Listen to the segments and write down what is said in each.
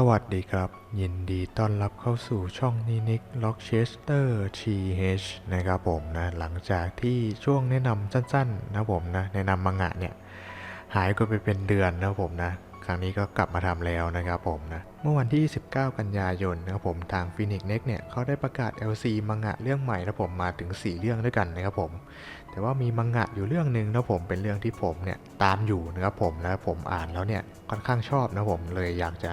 สวัสดีครับ ยินดีต้อนรับเข้าสู่ช่องนินิกล็อกเชสเตอร์ทีเนะครับผมนะหลังจากที่ช่วงแนะนำสั้นๆนะผมนะแนะนำมังงะเนี่ยหายก็ไปเป็นเดือนนะผมนะครั้งนี้ก็กลับมาทำแล้วนะครับผมนะเมื่อวันที่ 19 กันยายนนะครับผมทาง Phoenix Next เนี่ยเขาได้ประกาศ LC มังงะเรื่องใหม่นะผมมาถึง 4 เรื่องด้วยกันนะครับผม แต่ว่ามีมังงะอยู่เรื่องหนึ่งนะผมเป็นเรื่องที่ผมเนี่ยตามอยู่นะครับผมนะผมอ่านแล้วเนี่ยค่อนข้างชอบนะผมเลยอยากจะ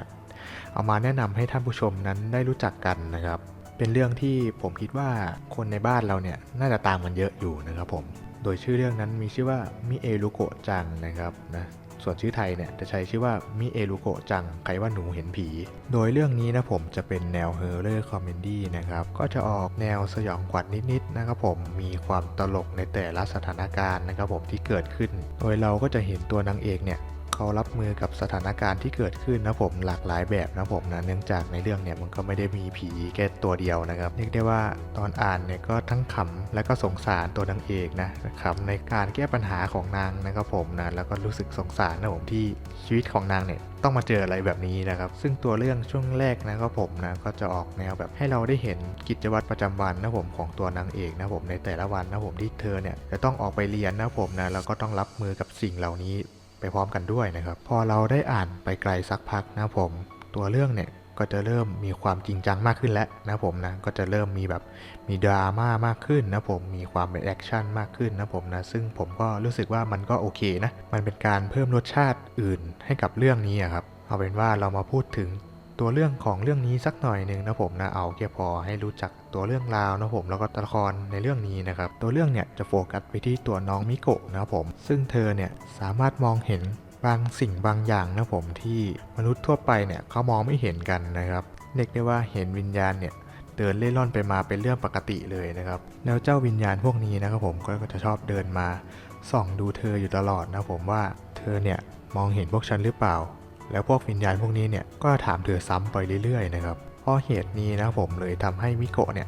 เอามาแนะนำให้ท่านผู้ชมนั้นได้รู้จักกันนะครับ เป็นเรื่องที่ผมคิดว่าคนในบ้านเราเนี่ยน่าจะตามกันเยอะอยู่นะครับผม โดยชื่อเรื่องนั้นมีชื่อว่ามิเอรุโกะจังนะครับนะส่วนชื่อไทยเนี่ยจะใช้ชื่อว่ามิเอรุโกะจังใครว่าหนูเห็นผี โดยเรื่องนี้นะผมจะเป็นแนวเฮอร์เรอร์คอมเมดี้นะครับ ก็จะออกแนวสยองขวัญนิดๆนะครับผม มีความตลกในแต่ละสถานการณ์นะครับผมที่เกิดขึ้น โดยเราก็จะเห็นตัวนางเอกเนี่ย เขารับมือกับสถานการณ์ที่เกิดขึ้นนะผมหลากหลายแบบนะผมนะเนื่องจากในเรื่องเนี่ยมันก็ไม่ได้มีผีแค่ตัวเดียวนะครับเรียกได้ว่าตอนอ่านเนี่ยก็ทั้งขำและก็สงสารตัวนางเอกนะนะครับในการแก้ปัญหาของนางนะครับผมนะแล้วก็รู้สึกสงสารนะผมที่ชีวิตของนางเนี่ยต้องมาเจออะไรแบบนี้นะครับ ซึ่งตัวเรื่องช่วงแรกนะครับผมนะก็จะออกแนวแบบให้เราได้เห็นกิจวัตรประจำวันนะผมของตัวนางเอกนะผมในแต่ละวันนะผมที่เธอเนี่ยจะต้องออกไปเรียนนะผมนะแล้วก็ต้องรับมือกับสิ่งเหล่านี้ ไปพร้อมกันด้วยนะครับ พอเราได้อ่านไปไกลสักพักนะผม ตัวเรื่องเนี่ยก็จะเริ่มมีความจริงจังมากขึ้นแล้วนะผมนะก็จะเริ่มมีแบบมีดราม่ามากขึ้นนะผมมีความเป็นแอคชั่นมากขึ้นนะผมนะซึ่งผมก็รู้สึกว่ามันก็โอเคนะมันเป็นการเพิ่มรสชาติอื่นให้กับเรื่องนี้อะครับเอาเป็นว่าเรามาพูดถึง ตัวเรื่องของเรื่องนี้สักหน่อยหนึ่งนะผมนะเอาแค่พอให้รู้จักตัวเรื่องราวนะผมแล้วก็ตัวละครในเรื่องนี้นะครับตัวเรื่องเนี่ยจะโฟกัสไปที่ตัวน้องมิโกะนะครับผม ซึ่งเธอเนี่ยสามารถมองเห็นบางสิ่งบางอย่างนะผมที่มนุษย์ทั่วไปเนี่ยเขามองไม่เห็นกันนะครับเรียกได้ว่าเห็นวิญญาณเนี่ยเดินเล่ร่อนไปมาเป็นเรื่องปกติเลยนะครับแล้วเจ้าวิญญาณพวกนี้นะครับผมก็จะชอบเดินมาส่องดูเธออยู่ตลอดนะผมว่าเธอเนี่ยมองเห็นพวกฉันหรือเปล่า แล้วพวกวิญญาณพวกนี้เนี่ยก็ถามเธอซ้ำไปเรื่อยๆนะครับเพราะเหตุนี้นะผมเลยทำให้มิโกะเนี่ย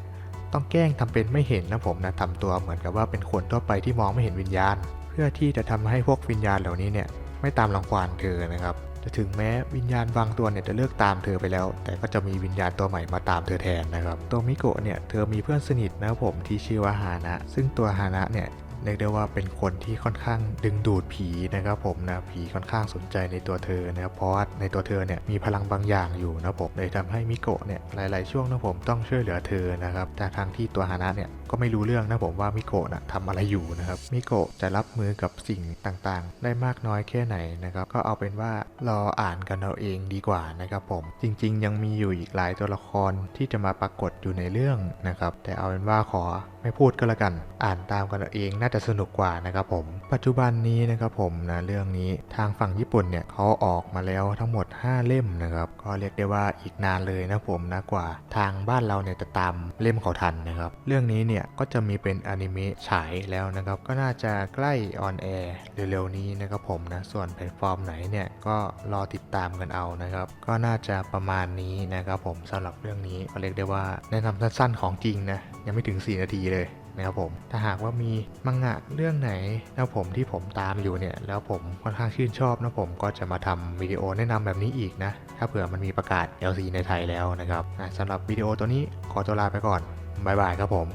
ต้องแกล้งทำเป็นไม่เห็นนะผมนะทำตัวเหมือนกับว่าเป็นคนทั่วไปที่มองไม่เห็นวิญญาณ เพื่อที่จะทำให้พวกวิญญาณเหล่านี้เนี่ยไม่ตามรังควานเธอนะครับจะถึงแม้วิญญาณบางตัวเนี่ยจะเลิกตามเธอไปแล้ว แต่ก็จะมีวิญญาณตัวใหม่มาตามเธอแทนนะครับตัวมิโกะเนี่ยเธอมีเพื่อนสนิทนะผมที่ชื่อว่าฮานะ ซึ่งตัวฮานะเนี่ย เรียกได้ว่าเป็นคนที่ค่อนข้างดึงดูดผีนะครับผมนะผีค่อนข้างสนใจในตัวเธอนะครับเพราะว่าในตัวเธอเนี่ยมีพลังบางอย่างอยู่นะผมเลยทำให้มิโกะเนี่ยหลาย ๆ ช่วงนะผมต้องช่วยเหลือเธอนะครับแต่ทางที่ตัวฮานะเนี่ยก็ไม่รู้เรื่องนะผมว่ามิโกะนะทำอะไรอยู่นะครับมิโกะจะรับมือกับสิ่งต่างๆ ได้มากน้อยแค่ไหนนะครับก็เอาเป็นว่ารออ่านกันเอาเองดีกว่านะครับผมจริง ๆ ยังมีอยู่อีกหลายตัวละครที่จะมาปรากฏอยู่ในเรื่องนะครับแต่เอาเป็นว่าขอ ไม่พูดก็แล้วกัน อ่านตามกันเองน่าจะสนุกกว่านะครับผมปัจจุบันนี้นะครับผมนะเรื่องนี้ทางฝั่งญี่ปุ่นเนี่ยเขาออกมาแล้วทั้งหมด 5 เล่มนะครับก็เรียกได้ว่าอีกนานเลยนะผมนะกว่า ทางบ้านเราเนี่ยจะตามเล่มเขาทันนะครับเรื่องนี้เนี่ยก็จะมีเป็นอนิเมะฉายแล้วนะครับก็น่าจะใกล้ออนแอร์เร็วๆนี้นะครับผมนะส่วนแพลตฟอร์มไหนเนี่ยก็รอติดตามกันเอานะครับก็น่าจะประมาณนี้นะครับผมสำหรับเรื่องนี้ก็เรียกได้ว่าแนะนำสั้นๆของจริงนะยังไม่ถึง 4 นาทีเลยนะครับผมถ้าหากว่ามีมังงะเรื่องไหนนะผมที่ผมตามอยู่เนี่ยแล้วผมค่อนข้างชื่นชอบนะผมก็จะมาทำวิดีโอแนะนำแบบนี้อีกนะ ถ้าเผื่อมันมีประกาศ LC ในไทยแล้วนะครับสำหรับวิดีโอตัวนี้ขอตัวลาไปก่อนบายบายครับผม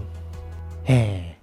แฮ่